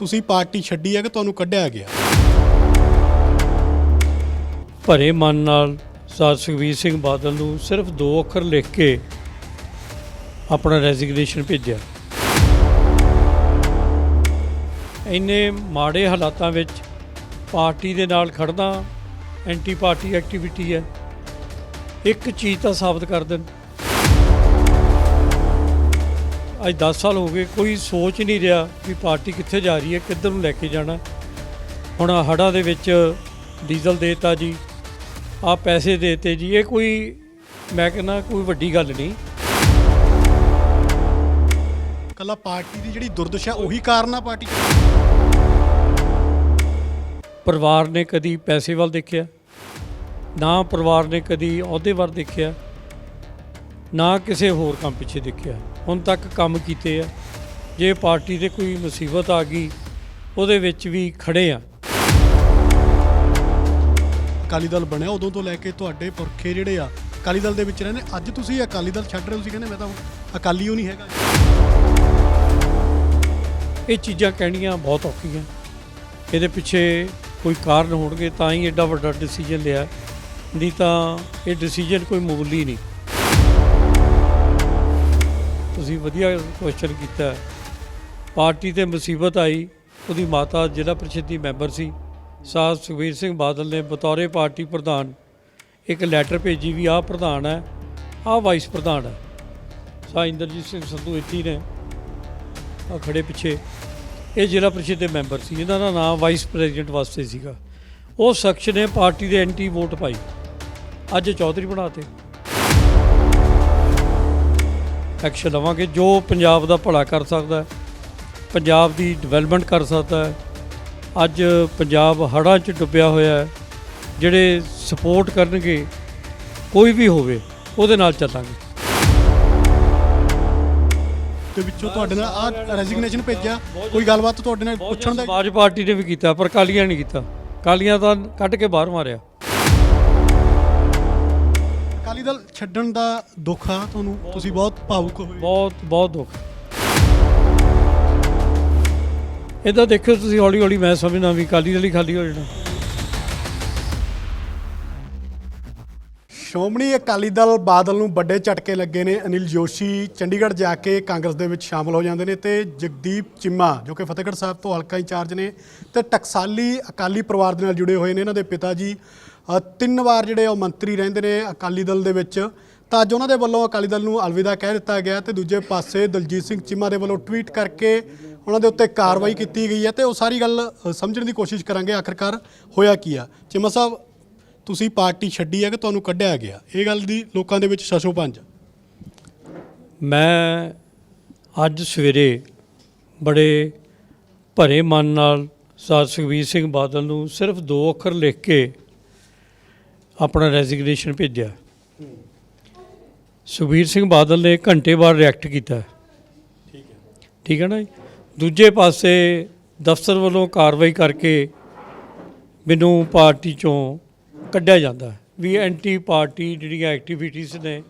ਤੁਸੀਂ ਪਾਰਟੀ ਛੱਡੀ ਹੈ ਕਿ ਤੁਹਾਨੂੰ ਕੱਢਿਆ ਗਿਆ? ਭਰੇ ਮਨ ਨਾਲ ਸਰ ਸੁਖਬੀਰ ਸਿੰਘ ਬਾਦਲ ਨੂੰ ਸਿਰਫ ਦੋ ਅੱਖਰ ਲਿਖ ਕੇ ਆਪਣਾ ਰੈਜ਼ਿਗਨੇਸ਼ਨ ਭੇਜਿਆ। ਇੰਨੇ ਮਾੜੇ ਹਾਲਾਤਾਂ ਵਿੱਚ ਪਾਰਟੀ ਦੇ ਨਾਲ ਖੜਨਾ ਐਂਟੀ ਪਾਰਟੀ ਐਕਟੀਵਿਟੀ ਹੈ, ਇੱਕ ਚੀਜ਼ ਤਾਂ ਸਾਬਤ ਕਰ ਦੇਣ ਅੱਜ 10 ਸਾਲ ਹੋ ਗਏ ਕੋਈ ਸੋਚ ਨਹੀਂ ਰਿਹਾ ਵੀ ਪਾਰਟੀ ਕਿੱਥੇ ਜਾ ਰਹੀ ਹੈ ਕਿੱਧਰ ਨੂੰ ਲੈ ਕੇ ਜਾਣਾ। ਹੁਣ ਹੜ੍ਹਾਂ ਦੇ ਵਿੱਚ ਡੀਜ਼ਲ ਦੇਤਾ ਜੀ ਆ ਪੈਸੇ ਦੇਤੇ ਜੀ ਇਹ ਕੋਈ ਮੈਂ ਕਹਿੰਦਾ ਕੋਈ ਵੱਡੀ ਗੱਲ ਨਹੀਂ। ਕੱਲਾ ਪਾਰਟੀ ਦੀ ਜਿਹੜੀ ਦੁਰਦਸ਼ਾ ਉਹੀ ਕਾਰਨ ਆ ਪਾਰਟੀ ਪਰਿਵਾਰ ਨੇ ਕਦੀ ਪੈਸੇ ਵੱਲ ਦੇਖਿਆ ਨਾ ਪਰਿਵਾਰ ਨੇ ਕਦੀ ਅਹੁਦੇ ਵੱਲ ਦੇਖਿਆ ਨਾ ਕਿਸੇ ਹੋਰ ਕੰਮ ਪਿੱਛੇ ਦੇਖਿਆ। ਹੁਣ ਤੱਕ ਕੰਮ ਕੀਤੇ ਆ। ਜੇ ਪਾਰਟੀ ਤੇ ਕੋਈ ਮੁਸੀਬਤ ਆ ਗਈ ਉਹਦੇ ਵਿੱਚ ਵੀ ਖੜੇ ਆ। ਅਕਾਲੀ ਦਲ ਬਣਿਆ ਉਦੋਂ ਤੋਂ ਲੈ ਕੇ ਤੁਹਾਡੇ ਪੁਰਖੇ ਜਿਹੜੇ ਆ ਅਕਾਲੀ ਦਲ ਦੇ ਵਿੱਚ ਰਹਿੰਦੇ। ਅੱਜ ਤੁਸੀਂ ਅਕਾਲੀ ਦਲ ਛੱਡ ਰਹੇ ਹੋ ਤੁਸੀਂ ਕਹਿੰਦੇ ਮੈਂ ਤਾਂ ਹੁਣ ਅਕਾਲੀ ਓ ਨਹੀਂ ਹੈਗਾ। ਇਹ ਚੀਜ਼ਾਂ ਕਹਿਣੀਆਂ ਬਹੁਤ ਔਖੀਆਂ। ਇਹਦੇ ਪਿੱਛੇ ਕੋਈ ਕਾਰਨ ਹੋਣਗੇ ਤਾਂ ਹੀ ਐਡਾ ਵੱਡਾ ਡਿਸੀਜਨ ਲਿਆ। ਨਹੀਂ ਤਾਂ ਇਹ ਡਿਸੀਜਨ ਕੋਈ ਮਾਮੂਲੀ ਨਹੀਂ। ਤੁਸੀਂ ਵਧੀਆ ਕੁਐਸਚਨ ਕੀਤਾ। ਪਾਰਟੀ ਤੇ ਮੁਸੀਬਤ ਆਈ, ਉਹਦੀ ਮਾਤਾ ਜ਼ਿਲ੍ਹਾ ਪ੍ਰੀਸ਼ਦ ਦੀ ਮੈਂਬਰ ਸੀ। ਸਾਹ ਸੁਖਬੀਰ ਸਿੰਘ ਬਾਦਲ ਨੇ ਬਤੌਰੇ ਪਾਰਟੀ ਪ੍ਰਧਾਨ, ਇੱਕ ਲੈਟਰ ਭੇਜੀ ਵੀ ਆਹ ਪ੍ਰਧਾਨ ਹੈ, ਆਹ ਵਾਈਸ ਪ੍ਰਧਾਨ ਹੈ। ਸਾਹ ਇੰਦਰਜੀਤ ਸਿੰਘ ਸੰਧੂ ਇੱਥੇ ਨੇ ਆ ਖੜੇ ਪਿੱਛੇ। ਇਹ ਜ਼ਿਲ੍ਹਾ ਪ੍ਰੀਸ਼ਦ ਦੇ ਮੈਂਬਰ ਸੀ, ਇਹਨਾਂ ਦਾ ਨਾਮ ਵਾਈਸ ਪ੍ਰੈਜ਼ੀਡੈਂਟ ਵਾਸਤੇ ਸੀਗਾ। ਉਹ ਸ਼ਖਸ ਨੇ ਪਾਰਟੀ ਦੇ ਐਂਟੀ ਵੋਟ ਪਾਈ। ਅੱਜ ਚੌਧਰੀ ਬਣਾਤੇ। ਐਕਸ਼ਨ ਲਵਾਂਗੇ ਜੋ ਪੰਜਾਬ ਦਾ ਭਲਾ ਕਰ ਸਕਦਾ ਹੈ, ਪੰਜਾਬ ਦੀ ਡਿਵੈਲਪਮੈਂਟ ਕਰ ਸਕਦਾ ਹੈ। ਅੱਜ ਪੰਜਾਬ ਹੜ੍ਹਾਂ 'ਚ ਡੁੱਬਿਆ ਹੋਇਆ ਹੈ ਜਿਹੜੇ ਸਪੋਰਟ ਕਰਨਗੇ ਕੋਈ ਵੀ ਹੋਵੇ ਉਹਦੇ ਨਾਲ ਚੱਲਾਂਗੇ। ਤੇ ਵਿੱਚੋਂ ਤੁਹਾਡੇ ਨਾਲ ਆ ਰੈਜ਼ਿਗਨੇਸ਼ਨ ਭੇਜਿਆ ਕੋਈ ਗੱਲਬਾਤ ਤੁਹਾਡੇ ਨਾਲ ਪੁੱਛਣ ਦਾ ਸਮਾਜ ਪਾਰਟੀ ਨੇ ਵੀ ਕੀਤਾ ਪਰ ਕਾਲੀਆਂ ਨਹੀਂ ਕੀਤਾ। ਕਾਲੀਆਂ ਤਾਂ ਕੱਢ ਕੇ ਬਾਹਰ ਮਾਰਿਆ। ਅਕਾਲੀ ਦਲ ਛੱਡਣ ਦਾ ਦੁੱਖ ਆ ਤੁਹਾਨੂੰ। ਤੁਸੀਂ ਬਹੁਤ ਭਾਵੁਕ ਹੋਏ। ਬਹੁਤ ਬਹੁਤ ਦੁੱਖ। ਇਹਦਾ ਦੇਖੋ ਤੁਸੀਂ ਹੌਲੀ ਹੌਲੀ ਮੈਂ ਸਮਝਦਾ ਵੀ ਕਾਲੀ ਦਲ ਹੀ ਖਾਲੀ ਹੋ ਜਾਣਾ। ਸ਼੍ਰੋਮਣੀ ਅਕਾਲੀ ਦਲ ਬਾਦਲ ਨੂੰ ਵੱਡੇ ਝਟਕੇ ਲੱਗੇ ਨੇ। ਅਨਿਲ ਜੋਸ਼ੀ ਚੰਡੀਗੜ੍ਹ ਜਾ ਕੇ ਕਾਂਗਰਸ ਦੇ ਵਿੱਚ ਸ਼ਾਮਲ ਹੋ ਜਾਂਦੇ ਨੇ ਤੇ ਜਗਦੀਪ ਚਿੰਮਾ ਜੋ ਕਿ ਫਤਿਹਗੜ੍ਹ ਸਾਹਿਬ ਤੋਂ ਹਲਕਾ ਇੰਚਾਰਜ ਨੇ ਤੇ ਟਕਸਾਲੀ ਅਕਾਲੀ ਪਰਿਵਾਰ ਦੇ ਨਾਲ ਜੁੜੇ ਹੋਏ ਨੇ। ਇਹਨਾਂ ਦੇ ਪਿਤਾ ਜੀ ਤਿੰਨ ਵਾਰ ਜਿਹੜੇ ਉਹ ਮੰਤਰੀ ਰਹਿੰਦੇ ਨੇ ਅਕਾਲੀ ਦਲ ਦੇ ਵਿੱਚ। ਤਾਂ ਅੱਜ ਉਹਨਾਂ ਦੇ ਵੱਲੋਂ ਅਕਾਲੀ ਦਲ ਨੂੰ ਅਲਵਿਦਾ ਕਹਿ ਦਿੱਤਾ ਗਿਆ ਤੇ ਦੂਜੇ ਪਾਸੇ ਦਲਜੀਤ ਸਿੰਘ ਚੀਮਾ ਦੇ ਵੱਲੋਂ ਟਵੀਟ ਕਰਕੇ ਉਹਨਾਂ ਦੇ ਉੱਤੇ ਕਾਰਵਾਈ ਕੀਤੀ ਗਈ ਹੈ ਤੇ ਉਹ ਸਾਰੀ ਗੱਲ ਸਮਝਣ ਦੀ ਕੋਸ਼ਿਸ਼ ਕਰਾਂਗੇ ਆਖਰਕਾਰ ਹੋਇਆ ਕੀ ਆ। ਚੀਮਾ ਸਾਹਿਬ, ਤੁਸੀਂ ਪਾਰਟੀ ਛੱਡੀ ਹੈ ਕਿ ਤੁਹਾਨੂੰ ਕੱਢਿਆ ਗਿਆ? ਇਹ ਗੱਲ ਦੀ ਲੋਕਾਂ ਦੇ ਵਿੱਚ ਸ਼ਸ਼ੋ ਪੰਜ ਮੈਂ ਅੱਜ ਸਵੇਰੇ ਬੜੇ ਭਰੇ ਮਨ ਨਾਲ ਸਰ ਸੁਖਬੀਰ ਸਿੰਘ ਬਾਦਲ ਨੂੰ ਸਿਰਫ ਦੋ ਅੱਖਰ ਲਿਖ ਕੇ ਆਪਣਾ ਰੈਜ਼ਿਗਨੇਸ਼ਨ ਭੇਜਿਆ। ਸੁਖਬੀਰ ਸਿੰਘ ਬਾਦਲ ਨੇ ਘੰਟੇ ਬਾਅਦ ਰਿਐਕਟ ਕੀਤਾ। ਠੀਕ ਹੈ ਠੀਕ ਹੈ ਨਾ ਜੀ? ਦੂਜੇ ਪਾਸੇ ਦਫ਼ਤਰ ਵੱਲੋਂ ਕਾਰਵਾਈ ਕਰਕੇ ਮੈਨੂੰ ਪਾਰਟੀ ਚੋਂ ਕੱਢਿਆ ਜਾਂਦਾ। ਵੀ ਐਂਟੀ ਪਾਰਟੀ ਜਿਹੜੀਆਂ ਐਕਟੀਵਿਟੀਜ਼ ਨੇ,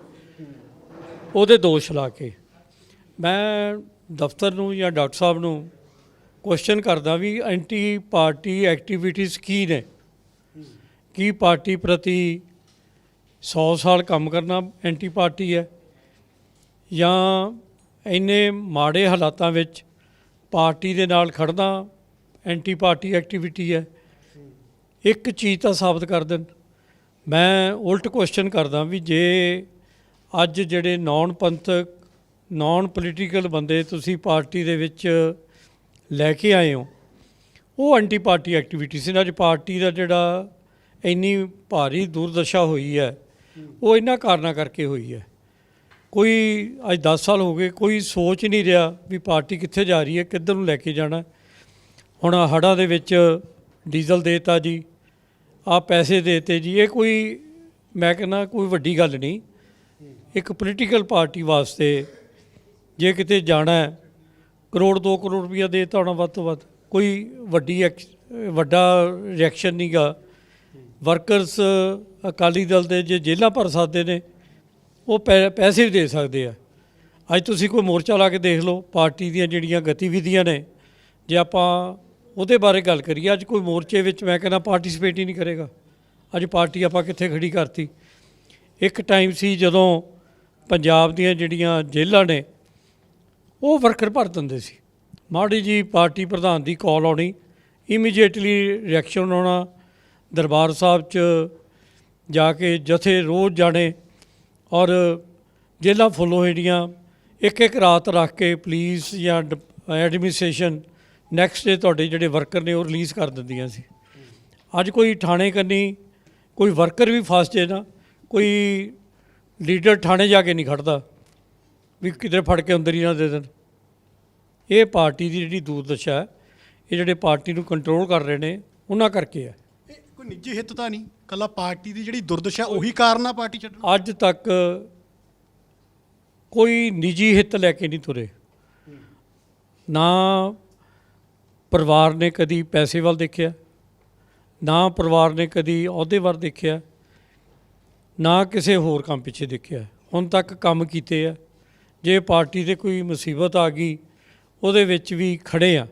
ਉਹਦੇ ਦੋਸ਼ ਲਾ ਕੇ। ਮੈਂ ਦਫ਼ਤਰ ਨੂੰ ਜਾਂ ਡਾਕਟਰ ਸਾਹਿਬ ਨੂੰ ਕੁਐਸਚਨ ਕਰਦਾ ਵੀ ਐਂਟੀ ਪਾਰਟੀ ਐਕਟੀਵਿਟੀਜ਼ ਕੀ ਨੇ? ਕੀ ਪਾਰਟੀ ਪ੍ਰਤੀ 100 ਸਾਲ ਕੰਮ ਕਰਨਾ ਐਂਟੀ ਪਾਰਟੀ ਹੈ? ਜਾਂ ਇੰਨੇ ਮਾੜੇ ਹਾਲਾਤਾਂ ਵਿੱਚ ਪਾਰਟੀ ਦੇ ਨਾਲ ਖੜਨਾ ਐਂਟੀ ਪਾਰਟੀ ਐਕਟੀਵਿਟੀ ਹੈ? ਇੱਕ ਚੀਜ਼ ਤਾਂ ਸਾਬਤ ਕਰ ਦੇਣ। ਮੈਂ ਉਲਟ ਕੁਐਸਚਨ ਕਰਦਾ ਵੀ ਜੇ ਅੱਜ ਜਿਹੜੇ ਨਾਨ ਪੰਥਕ ਨਾਨ ਪੋਲੀਟੀਕਲ ਬੰਦੇ ਤੁਸੀਂ ਪਾਰਟੀ ਦੇ ਵਿੱਚ ਲੈ ਕੇ ਆਏ ਹੋ, ਉਹ ਐਂਟੀ ਪਾਰਟੀ ਐਕਟੀਵਿਟੀ ਸੀ। ਨਾ, ਅੱਜ ਪਾਰਟੀ ਦਾ ਜਿਹੜਾ ਇੰਨੀ ਭਾਰੀ ਦੁਰਦਸ਼ਾ ਹੋਈ ਹੈ, ਉਹ ਇਹਨਾਂ ਕਾਰਨਾਂ ਕਰਕੇ ਹੋਈ ਹੈ। ਕੋਈ ਅੱਜ 10 ਸਾਲ ਹੋ ਗਏ, ਕੋਈ ਸੋਚ ਨਹੀਂ ਰਿਹਾ ਵੀ ਪਾਰਟੀ ਕਿੱਥੇ ਜਾ ਰਹੀ ਹੈ, ਕਿੱਧਰ ਨੂੰ ਲੈ ਕੇ ਜਾਣਾ। ਹੁਣ ਹੜ੍ਹਾਂ ਦੇ ਵਿੱਚ ਡੀਜ਼ਲ ਦੇਤਾ ਜੀ ਆ ਪੈਸੇ ਦੇਤੇ ਜੀ, ਇਹ ਕੋਈ, ਮੈਂ ਕਹਿੰਦਾ ਕੋਈ ਵੱਡੀ ਗੱਲ ਨਹੀਂ। ਇੱਕ ਪੋਲੀਟੀਕਲ ਪਾਰਟੀ ਵਾਸਤੇ ਜੇ ਕਿਤੇ ਜਾਣਾ ਹੈ, ਕਰੋੜ 2 ਕਰੋੜ ਰੁਪਇਆ ਦੇਤਾ ਹੋਣਾ ਵੱਧ ਤੋਂ ਵੱਧ, ਕੋਈ ਵੱਡੀ ਐਕਸ- ਵੱਡਾ ਰਿਐਕਸ਼ਨ ਨਹੀਂਗਾ ਵਰਕਰਸ ਅਕਾਲੀ ਦਲ ਦੇ ਜੇ ਜੇਲ੍ਹਾਂ ਭਰ ਸਕਦੇ ਨੇ, ਉਹ ਪੈ- ਪੈਸੇ ਵੀ ਦੇ ਸਕਦੇ ਆ। ਅੱਜ ਤੁਸੀਂ ਕੋਈ ਮੋਰਚਾ ਲਾ ਕੇ ਦੇਖ ਲਓ, ਪਾਰਟੀ ਦੀਆਂ ਜਿਹੜੀਆਂ ਗਤੀਵਿਧੀਆਂ ਨੇ, ਜੇ ਆਪਾਂ ਉਹਦੇ ਬਾਰੇ ਗੱਲ ਕਰੀਏ, ਅੱਜ ਕੋਈ ਮੋਰਚੇ ਵਿੱਚ ਮੈਂ ਕਹਿੰਦਾ ਪਾਰਟਿਸਿਪੇਟ ਹੀ ਨਹੀਂ ਕਰੇਗਾ। ਅੱਜ ਪਾਰਟੀ ਆਪਾਂ ਕਿੱਥੇ ਖੜੀ ਕਰਤੀ? ਇੱਕ ਟਾਈਮ ਸੀ ਜਦੋਂ ਪੰਜਾਬ ਦੀਆਂ ਜਿਹੜੀਆਂ ਜੇਲ੍ਹਾਂ ਨੇ, ਉਹ ਵਰਕਰ ਭਰ ਦਿੰਦੇ ਸੀ। ਮਾੜੀ ਜੀ ਪਾਰਟੀ ਪ੍ਰਧਾਨ ਦੀ ਕਾਲ ਆਉਣੀ ਇਮੀਡੀਏਟਲੀ ਰਿਐਕਸ਼ਨ ਆਉਣਾ ਦਰਬਾਰ ਸਾਹਿਬ 'ਚ ਜਾ ਕੇ ਜਥੇ ਰੋਜ਼ ਜਾਣੇ ਔਰ ਜੇਲ੍ਹਾਂ ਫੁੱਲ ਹੋ ਇੱਕ ਇੱਕ ਰਾਤ ਰੱਖ ਕੇ ਪੁਲਿਸ ਜਾਂ ਐਡਮਿਨਿਸਟ੍ਰੇਸ਼ਨ ਨੈਕਸਟ ਡੇ ਤੁਹਾਡੇ ਜਿਹੜੇ ਵਰਕਰ ਨੇ ਉਹ ਰਿਲੀਜ਼ ਕਰ ਦਿੰਦੀਆਂ ਸੀ। ਅੱਜ ਕੋਈ ਥਾਣੇ ਕੰਨੀ ਕੋਈ ਵਰਕਰ ਵੀ ਫਸ ਜੇ ਨਾ, ਕੋਈ ਲੀਡਰ ਥਾਣੇ ਜਾ ਕੇ ਨਹੀਂ ਖੜਦਾ, ਵੀ ਕਿਤੇ ਫੜ ਕੇ ਅੰਦਰ ਹੀ ਨਾ ਦੇ ਦੇਣ। ਇਹ ਪਾਰਟੀ ਦੀ ਜਿਹੜੀ ਦੂਰਦਸ਼ਾ ਹੈ, ਇਹ ਜਿਹੜੇ ਪਾਰਟੀ ਨੂੰ ਕੰਟਰੋਲ ਕਰ ਰਹੇ ਨੇ, ਉਹਨਾਂ ਕਰਕੇ ਹੈ। ਕੋਈ ਨਿੱਜੀ ਹਿੱਤ ਤਾਂ ਨਹੀਂ। ਕੱਲਾ ਪਾਰਟੀ ਦੀ ਜਿਹੜੀ ਦੁਰਦਸ਼ਾ, ਉਹੀ ਕਾਰਨ ਆ ਪਾਰਟੀ ਛੱਡਣ। ਅੱਜ ਤੱਕ ਕੋਈ ਨਿੱਜੀ ਹਿੱਤ ਲੈ ਕੇ ਨਹੀਂ ਤੁਰੇ। ਨਾ ਪਰਿਵਾਰ ਨੇ ਕਦੀ ਪੈਸੇ ਵੱਲ ਦੇਖਿਆ, ਨਾ ਪਰਿਵਾਰ ਨੇ ਕਦੀ ਅਹੁਦੇ ਵੱਲ ਦੇਖਿਆ, ਨਾ ਕਿਸੇ ਹੋਰ ਕੰਮ ਪਿੱਛੇ ਦੇਖਿਆ। ਹੁਣ ਤੱਕ ਕੰਮ ਕੀਤੇ ਆ। ਜੇ ਪਾਰਟੀ ਤੇ ਕੋਈ ਮੁਸੀਬਤ ਆ ਗਈ, ਉਹਦੇ ਵਿੱਚ ਵੀ ਖੜੇ ਆ।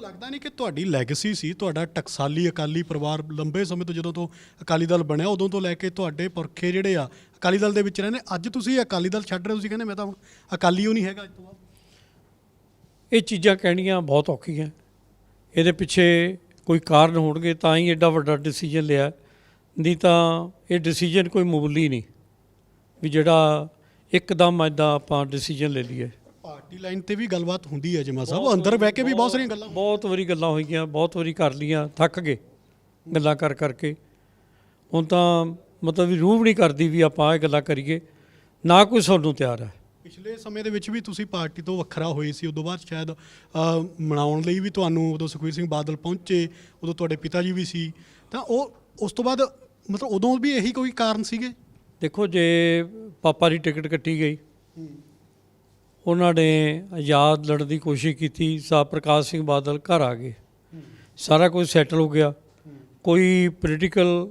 ਲੱਗਦਾ ਨਹੀਂ ਕਿ ਤੁਹਾਡੀ ਲੈਗੇਸੀ ਸੀ, ਤੁਹਾਡਾ ਟਕਸਾਲੀ ਅਕਾਲੀ ਪਰਿਵਾਰ ਲੰਬੇ ਸਮੇਂ ਤੋਂ ਜਦੋਂ ਤੋਂ ਅਕਾਲੀ ਦਲ ਬਣਿਆ, ਉਦੋਂ ਤੋਂ ਲੈ ਕੇ ਤੁਹਾਡੇ ਪੁਰਖੇ ਜਿਹੜੇ ਆ ਅਕਾਲੀ ਦਲ ਦੇ ਵਿੱਚ ਰਹਿੰਦੇ, ਅੱਜ ਤੁਸੀਂ ਅਕਾਲੀ ਦਲ ਛੱਡ ਰਹੇ ਹੋ, ਤੁਸੀਂ ਕਹਿੰਦੇ ਮੈਂ ਤਾਂ ਹੁਣ ਅਕਾਲੀ ਉਹ ਨਹੀਂ ਹੈਗਾ ਅੱਜ ਤੋਂ ਬਾਅਦ। ਇਹ ਚੀਜ਼ਾਂ ਕਹਿਣੀਆਂ ਬਹੁਤ ਔਖੀਆਂ। ਇਹਦੇ ਪਿੱਛੇ ਕੋਈ ਕਾਰਨ ਹੋਣਗੇ ਤਾਂ ਹੀ ਐਡਾ ਵੱਡਾ ਡਿਸੀਜਨ ਲਿਆ। ਨਹੀਂ ਤਾਂ ਇਹ ਡਿਸੀਜਨ ਕੋਈ ਮਾਮੂਲੀ ਨਹੀਂ, ਵੀ ਜਿਹੜਾ ਇੱਕਦਮ ਐਦਾਂ ਆਪਾਂ ਡਿਸੀਜਨ ਲੈ ਲਈਏ। ਪਾਰਟੀ ਲਾਈਨ ਤੇ ਵੀ ਗੱਲਬਾਤ ਹੁੰਦੀ ਹੈ ਜਮਾ ਸਾਹਿਬ ਉਹ ਅੰਦਰ ਬਹਿ ਕੇ ਵੀ ਬਹੁਤ ਸਾਰੀਆਂ ਗੱਲਾਂ ਬਹੁਤ ਵਾਰੀ ਗੱਲਾਂ ਹੋਈਆਂ ਬਹੁਤ ਵਾਰੀ ਕਰ ਲੀਆਂ ਥੱਕ ਗਏ ਗੱਲਾਂ ਕਰ ਕਰਕੇ। ਹੁਣ ਤਾਂ ਮਤਲਬ ਵੀ ਰੂਹ ਵੀ ਨਹੀਂ ਕਰਦੀ ਵੀ ਆਪਾਂ ਇਹ ਗੱਲਾਂ ਕਰੀਏ ਨਾ ਕੋਈ ਸੁਣਨ ਨੂੰ ਤਿਆਰ ਹੈ। ਪਿਛਲੇ ਸਮੇਂ ਦੇ ਵਿੱਚ ਵੀ ਤੁਸੀਂ ਪਾਰਟੀ ਤੋਂ ਵੱਖਰਾ ਹੋਏ ਸੀ ਉਦੋਂ ਬਾਅਦ ਸ਼ਾਇਦ ਮਨਾਉਣ ਲਈ ਵੀ ਤੁਹਾਨੂੰ ਉਦੋਂ ਸੁਖਬੀਰ ਸਿੰਘ ਬਾਦਲ ਪਹੁੰਚੇ ਉਦੋਂ ਤੁਹਾਡੇ ਪਿਤਾ ਜੀ ਵੀ ਸੀ। ਤਾਂ ਉਹ ਉਸ ਤੋਂ ਬਾਅਦ ਮਤਲਬ ਉਦੋਂ ਵੀ ਇਹੀ ਕੋਈ ਕਾਰਨ ਸੀਗੇ? ਦੇਖੋ ਜੇ ਪਾਪਾ ਦੀ ਟਿਕਟ ਕੱਟੀ ਗਈ ਉਹਨਾਂ ਨੇ ਆਜ਼ਾਦ ਲੜਨ ਦੀ ਕੋਸ਼ਿਸ਼ ਕੀਤੀ, ਸਾ ਪ੍ਰਕਾਸ਼ ਸਿੰਘ ਬਾਦਲ ਘਰ ਆ ਗਏ। ਸਾਰਾ ਕੁਝ ਸੈਟਲ ਹੋ ਗਿਆ। ਕੋਈ ਪੋਲੀਟੀਕਲ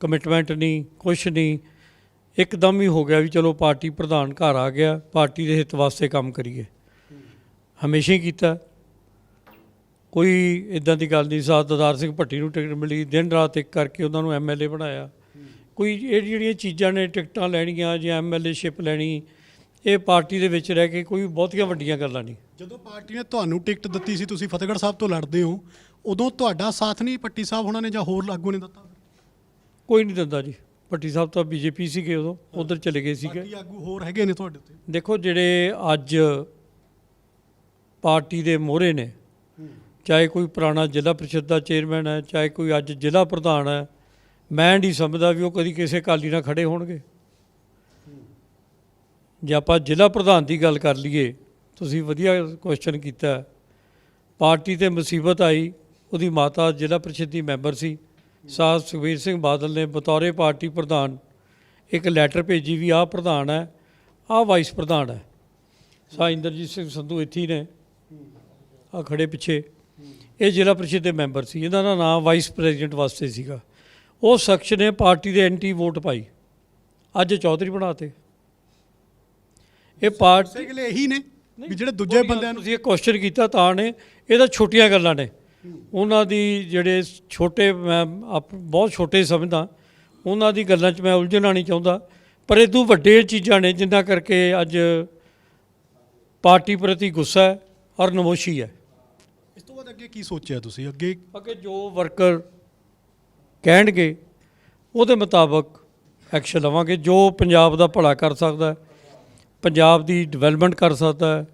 ਕਮਿਟਮੈਂਟ ਨਹੀਂ, ਕੁਛ ਨਹੀਂ। ਇੱਕਦਮ ਹੀ ਹੋ ਗਿਆ ਵੀ ਚਲੋ ਪਾਰਟੀ ਪ੍ਰਧਾਨ ਘਰ ਆ ਗਿਆ, ਪਾਰਟੀ ਦੇ ਹਿੱਤ ਵਾਸਤੇ ਕੰਮ ਕਰੀਏ। ਹਮੇਸ਼ਾ ਹੀ ਕੀਤਾ। ਕੋਈ ਇਦਾਂ ਦੀ ਗੱਲ ਨਹੀਂ ਸਾਥ ਦਦਾਰ ਸਿੰਘ ਭੱਟੀ ਨੂੰ ਟਿਕਟ ਮਿਲੀ, ਦਿਨ ਰਾਤ ਇੱਕ ਕਰਕੇ ਉਹਨਾਂ ਨੂੰ ਐਮਐਲਏ ਬਣਾਇਆ। ਕੋਈ ਇਹ ਜਿਹੜੀਆਂ ਚੀਜ਼ਾਂ ਨੇ, ਟਿਕਟਾਂ ਲੈਣੀਆਂ ਜਾਂ ਐਮਐਲਏ ਸ਼ਿਪ ਲੈਣੀ ਇਹ ਪਾਰਟੀ ਦੇ ਵਿੱਚ ਰਹਿ ਕੇ ਕੋਈ ਬਹੁਤੀਆਂ ਵੱਡੀਆਂ ਗੱਲਾਂ ਨਹੀਂ। ਜਦੋਂ ਪਾਰਟੀ ਨੇ ਤੁਹਾਨੂੰ ਟਿਕਟ ਦਿੱਤੀ ਸੀ ਤੁਸੀਂ ਫਤਿਹਗੜ੍ਹ ਸਾਹਿਬ ਤੋਂ ਲੜਦੇ ਹੋ ਉਦੋਂ ਤੁਹਾਡਾ ਸਾਥ ਨਹੀਂ ਪੱਟੀ ਸਾਹਿਬ ਉਹਨਾਂ ਨੇ ਜਾਂ ਹੋਰ ਲਾਗੂ ਨੇ ਦਿੱਤਾ? ਕੋਈ ਨਹੀਂ ਦਿੰਦਾ ਜੀ। ਭੱਟੀ ਸਾਹਿਬ ਤਾਂ ਬੀਜੇਪੀ ਸੀਗੇ ਉਦੋਂ ਉਧਰ ਚਲੇ ਗਏ ਸੀਗੇ। ਬਾਕੀ ਆਗੂ ਹੋਰ ਹੈਗੇ ਨੇ ਤੁਹਾਡੇ ਉੱਤੇ? ਦੇਖੋ ਜਿਹੜੇ ਅੱਜ ਪਾਰਟੀ ਦੇ ਮੋਹਰੇ ਨੇ ਚਾਹੇ ਕੋਈ ਪੁਰਾਣਾ ਜ਼ਿਲ੍ਹਾ ਪ੍ਰੀਸ਼ਦ ਦਾ ਚੇਅਰਮੈਨ ਹੈ ਚਾਹੇ ਕੋਈ ਅੱਜ ਜ਼ਿਲ੍ਹਾ ਪ੍ਰਧਾਨ ਹੈ ਮੈਂ ਨਹੀਂ ਸਮਝਦਾ ਵੀ ਉਹ ਕਦੀ ਕਿਸੇ ਕਾਲੀ ਨਾਲ ਖੜੇ ਹੋਣਗੇ। ਜੇ ਆਪਾਂ ਜ਼ਿਲ੍ਹਾ ਪ੍ਰਧਾਨ ਦੀ ਗੱਲ ਕਰ ਲਈਏ, ਤੁਸੀਂ ਵਧੀਆ ਕੁਐਸਚਨ ਕੀਤਾ। ਪਾਰਟੀ ਤੇ ਮੁਸੀਬਤ ਆਈ, ਉਹਦੀ ਮਾਤਾ ਜ਼ਿਲ੍ਹਾ ਪ੍ਰੀਸ਼ਦ ਦੀ ਮੈਂਬਰ ਸੀ। ਸਾਹ ਸੁਖਬੀਰ ਸਿੰਘ ਬਾਦਲ ਨੇ ਬਤੌਰੇ ਪਾਰਟੀ ਪ੍ਰਧਾਨ, ਇੱਕ ਲੈਟਰ ਭੇਜੀ ਵੀ ਆਹ ਪ੍ਰਧਾਨ ਹੈ, ਆਹ ਵਾਈਸ ਪ੍ਰਧਾਨ ਹੈ। ਸਾ ਇੰਦਰਜੀਤ ਸਿੰਘ ਸੰਧੂ ਇੱਥੇ ਨੇ ਆ ਖੜੇ ਪਿੱਛੇ। ਇਹ ਜ਼ਿਲ੍ਹਾ ਪ੍ਰੀਸ਼ਦ ਦੇ ਮੈਂਬਰ ਸੀ, ਇਹਨਾਂ ਦਾ ਨਾਮ ਵਾਈਸ ਪ੍ਰੈਜ਼ੀਡੈਂਟ ਵਾਸਤੇ ਸੀਗਾ। ਉਹ ਸ਼ਖਸ ਨੇ ਪਾਰਟੀ ਦੇ ਐਂਟੀ ਵੋਟ ਪਾਈ। ਅੱਜ ਚੌਧਰੀ ਬਣਾਤੇ। ਇਹ ਪਾਰਟੀ ਉਸੇ ਗਲੇ ਇਹੀ ਨੇ ਵੀ ਜਿਹੜੇ ਦੂਜੇ ਬੰਦਿਆਂ ਨੂੰ ਤੁਸੀਂ ਇਹ ਕੁਐਸਚਨ ਕੀਤਾ ਤਾਂ ਨੇ ਇਹ ਤਾਂ ਛੋਟੀਆਂ ਗੱਲਾਂ ਨੇ। ਉਹਨਾਂ ਦੀ ਜਿਹੜੇ ਛੋਟੇ ਮੈਂ ਆਪ- ਬਹੁਤ ਛੋਟੇ ਸਮਝਦਾ ਉਹਨਾਂ ਦੀ ਗੱਲਾਂ 'ਚ ਮੈਂ ਉਲਝਣਾ ਨਹੀਂ ਚਾਹੁੰਦਾ। ਪਰ ਇਹ ਤੋਂ ਵੱਡੇ ਚੀਜ਼ਾਂ ਨੇ ਜਿਨ੍ਹਾਂ ਕਰਕੇ ਅੱਜ ਪਾਰਟੀ ਪ੍ਰਤੀ ਗੁੱਸਾ ਹੈ ਔਰ ਨਮੋਸ਼ੀ ਹੈ। ਇਸ ਤੋਂ ਬਾਅਦ ਅੱਗੇ ਕੀ ਸੋਚਿਆ ਤੁਸੀਂ? ਅੱਗੇ ਅੱਗੇ ਜੋ ਵਰਕਰ ਕਹਿਣਗੇ ਉਹਦੇ ਮੁਤਾਬਕ ਐਕਸ਼ਨ ਲਵਾਂਗੇ। ਜੋ ਪੰਜਾਬ ਦਾ ਭਲਾ ਕਰ ਸਕਦਾ ਹੈ, ਪੰਜਾਬ ਦੀ ਡਿਵੈਲਪਮੈਂਟ ਕਰ ਸਕਦਾ ਹੈ।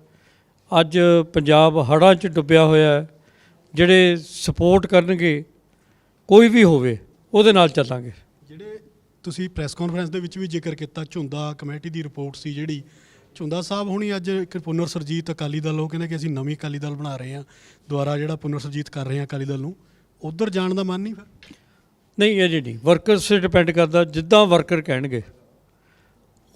ਅੱਜ ਪੰਜਾਬ ਹੜ੍ਹਾਂ 'ਚ ਡੁੱਬਿਆ ਹੋਇਆ ਹੈ। ਜਿਹੜੇ ਸਪੋਰਟ ਕਰਨਗੇ ਕੋਈ ਵੀ ਹੋਵੇ ਉਹਦੇ ਨਾਲ ਚੱਲਾਂਗੇ। ਜਿਹੜੇ ਤੁਸੀਂ ਪ੍ਰੈਸ ਕਾਨਫਰੰਸ ਦੇ ਵਿੱਚ ਵੀ ਜ਼ਿਕਰ ਕੀਤਾ ਝੁੰਦਾ ਕਮੇਟੀ ਦੀ ਰਿਪੋਰਟ ਸੀ ਜਿਹੜੀ। ਝੁੰਦਾ ਸਾਹਿਬ ਹੁਣੀ ਅੱਜ ਇੱਕ ਪੁਨਰ ਸਰਜੀਤ ਅਕਾਲੀ ਦਲ ਉਹ ਕਹਿੰਦੇ ਕਿ ਅਸੀਂ ਨਵੀਂ ਅਕਾਲੀ ਦਲ ਬਣਾ ਰਹੇ ਹਾਂ। ਦੁਆਰਾ ਜਿਹੜਾ ਪੁਨਰ ਸਰਜੀਤ ਕਰ ਰਹੇ ਹਾਂ ਅਕਾਲੀ ਦਲ ਨੂੰ ਉਧਰ ਜਾਣ ਦਾ ਮਨ ਨਹੀਂ ਫਿਰ? ਨਹੀਂ ਇਹ ਜੀ ਨਹੀਂ। ਵਰਕਰਸ ਤੇ ਡਿਪੈਂਡ ਕਰਦਾ। ਜਿੱਦਾਂ ਵਰਕਰ ਕਹਿਣਗੇ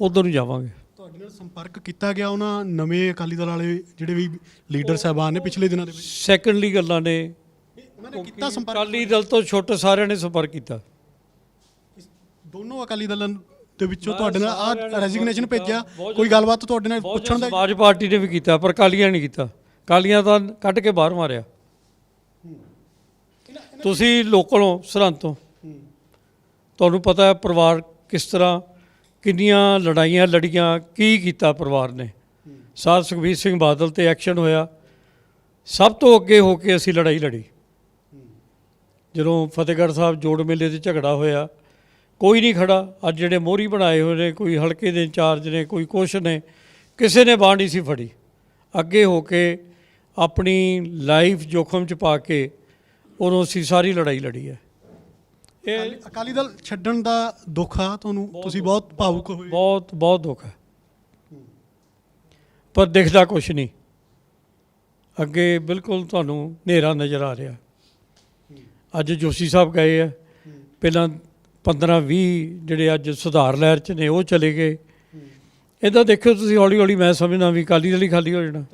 ਉਧਰ ਨੂੰ ਜਾਵਾਂਗੇ। ਨਾਲ ਸੰਪਰਕ ਕੀਤਾ ਗਿਆ ਉਹਨਾਂ ਨਵੇਂ ਅਕਾਲੀ ਦਲ ਵਾਲੇ ਜਿਹੜੇ ਵੀ ਲੀਡਰ ਸਾਹਿਬਾਨ ਨੇ ਪਿਛਲੇ ਦਿਨਾਂ ਦੇ ਵਿੱਚ। ਸੈਕੰਡਲੀ ਗੱਲਾਂ ਨੇ। ਉਹਨਾਂ ਨੇ ਕੀਤਾ ਸੰਪਰਕ? ਅਕਾਲੀ ਦਲ ਤੋਂ ਛੋਟੇ ਸਾਰਿਆਂ ਨੇ ਸੰਪਰਕ ਕੀਤਾ। ਦੋਨੋਂ ਅਕਾਲੀ ਦਲਾਂ ਦੇ ਵਿੱਚੋਂ ਤੁਹਾਡੇ ਨਾਲ ਆ ਰੈਜ਼ਿਗਨੇਸ਼ਨ ਭੇਜਿਆ। ਕੋਈ ਗੱਲਬਾਤ ਤੁਹਾਡੇ ਨਾਲ ਪੁੱਛਣ ਦਾ ਸਮਾਜ ਪਾਰਟੀ ਨੇ ਵੀ ਕੀਤਾ ਪਰ ਅਕਾਲੀਆਂ ਨਹੀਂ ਕੀਤਾ। ਕਾਲੀਆਂ ਤਾਂ ਕੱਢ ਕੇ ਬਾਹਰ ਮਾਰਿਆ। ਤੁਸੀਂ ਲੋਕਲੋਂ ਸਰਹੰਦ ਤੋਂ। ਤੁਹਾਨੂੰ ਪਤਾ ਹੈ ਪਰਿਵਾਰ ਕਿਸ ਤਰ੍ਹਾਂ ਕਿੰਨੀਆਂ ਲੜਾਈਆਂ ਲੜੀਆਂ, ਕੀ ਕੀਤਾ ਪਰਿਵਾਰ ਨੇ? ਸਾਧ ਸੁਖਬੀਰ ਸਿੰਘ ਬਾਦਲ ਤੇ ਐਕਸ਼ਨ ਹੋਇਆ। ਸਭ ਤੋਂ ਅੱਗੇ ਹੋ ਕੇ ਅਸੀਂ ਲੜਾਈ ਲੜੀ। ਜਦੋਂ ਫਤਿਹਗੜ੍ਹ ਸਾਹਿਬ ਜੋੜ ਮੇਲੇ ਤੇ ਝਗੜਾ ਹੋਇਆ, ਕੋਈ ਨਹੀਂ ਖੜਾ। ਅੱਜ ਜਿਹੜੇ ਮੋਹਰੀ ਬਣਾਏ ਹੋਏ ਨੇ, ਕੋਈ ਹਲਕੇ ਦੇ ਇੰਚਾਰਜ ਨੇ, ਕੋਈ ਕੁਛ ਨੇ, ਕਿਸੇ ਨੇ ਬਾਂਹ ਨਹੀਂ ਸੀ ਫੜੀ। ਅੱਗੇ ਹੋ ਕੇ ਆਪਣੀ ਲਾਈਫ ਜੋਖਮ ਚ ਪਾ ਕੇ ਉਦੋਂ ਅਸੀਂ ਸਾਰੀ ਲੜਾਈ ਲੜੀ ਹੈ। ਇਹ ਅਕਾਲੀ- ਦਲ ਛੱਡਣ ਦਾ ਦੁੱਖ ਆ ਤੁਹਾਨੂੰ ਤੁਸੀਂ ਬਹੁਤ ਭਾਵੁਕ ਹੋਏ। ਬਹੁਤ ਬਹੁਤ ਦੁੱਖ ਹੈ। ਪਰ ਦਿਖਦਾ ਕੁਛ ਨਹੀਂ। ਅੱਗੇ ਬਿਲਕੁਲ ਤੁਹਾਨੂੰ ਹਨੇਰਾ ਨਜ਼ਰ ਆ ਰਿਹਾ। ਅੱਜ ਜੋਸ਼ੀ ਸਾਹਿਬ ਗਏ ਆ। ਪਹਿਲਾਂ 15 20 ਜਿਹੜੇ ਅੱਜ ਸੁਧਾਰ ਲਹਿਰ ਚ ਨੇ ਉਹ ਚਲੇ ਗਏ। ਇਹਦਾ ਦੇਖਿਓ ਤੁਸੀਂ ਹੌਲੀ ਹੌਲੀ ਮੈਂ ਸਮਝਦਾ ਵੀ ਅਕਾਲੀ ਦਲ ਹੀ ਖਾਲੀ ਹੋ ਜਾਣਾ।